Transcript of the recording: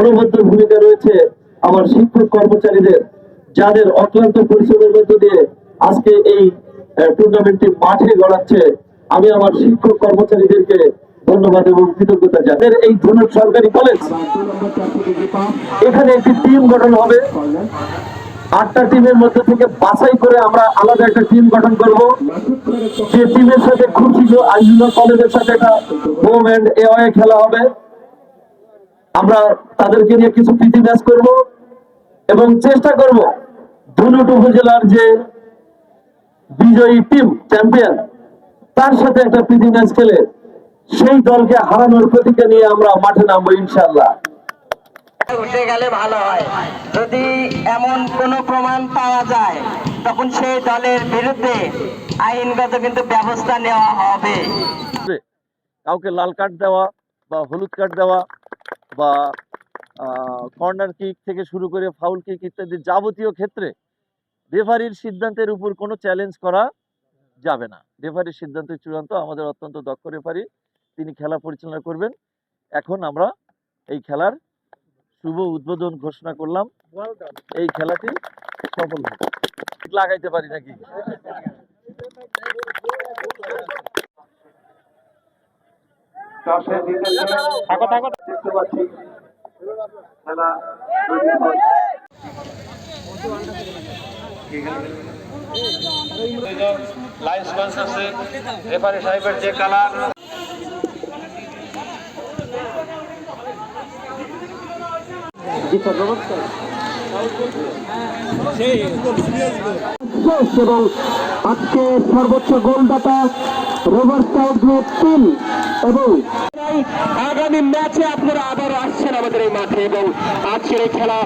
অনবদ্য ভূমিকা রয়েছে আমার শিক্ষক কর্মচারীদের, যাদের অক্লান্ত পরিশ্রমের মধ্য দিয়ে আজকে এই টুর্নামেন্টটি মাঠে গড়াচ্ছে। আমি আমার শিক্ষক কর্মচারীদেরকে ধন্যবাদ এবং কৃতজ্ঞতা জানাই। এই ধনুক সরকারি কলেজ, এখানে একটি টিম গঠন হবে। আটটা টিমের মধ্যে থেকে বাছাই করে আমরা আলাদা একটা টিম গঠন করব। যে টিমের সাথে খুব শীঘ্র আইজুল্লাহ কলেজের সাথে একটা হোম এন্ড এওয়ে খেলা হবে। তাদেরকে নিয়ে কিছু প্রীতি ম্যাচ করব এবং চেষ্টা করব ধনুট উপজেলার যে বিজয়ী টিম চ্যাম্পিয়ন তার সাথে একটা প্রীতি ম্যাচ খেলে সেই দলকে হারানোর প্রতিজ্ঞা নিয়ে আমরা মাঠে নামবো ইনশাল্লাহ উঠে গেলে ভালো হয়। যদি এমন কোনো প্রমাণ পাওয়া যায় তখন সেই দলের বিরুদ্ধে আইনগত কিন্তু ব্যবস্থা নেওয়া হবে। কাউকে লাল কার্ড দেওয়া বা হলুদ কার্ড দেওয়া বা কর্নার কিক থেকে শুরু করে ফাউল কিক ইত্যাদি যাবতীয় ক্ষেত্রে রেফারির সিদ্ধান্তের উপর কোনো চ্যালেঞ্জ করা যাবে না। রেফারির সিদ্ধান্ত চূড়ান্ত আমাদের অত্যন্ত দক্ষ রেফারি তিনি খেলা পরিচালনা করবেন। এখন আমরা এই খেলার শুভ উদ্বোধন ঘোষণা করলাম। এই খেলাটি সফল হবে লাগাইতে পারি নাকি? দেখতে পাচ্ছি খেলা তৈরি হচ্ছে। আছে। রেফারি সাহেবের যে কালার। এবং আজকে সর্বোচ্চ গোলদাতা আগামী ম্যাচে আপনারা আবার আসছেন আমাদের এই মাঠে এবং আজকের এই খেলা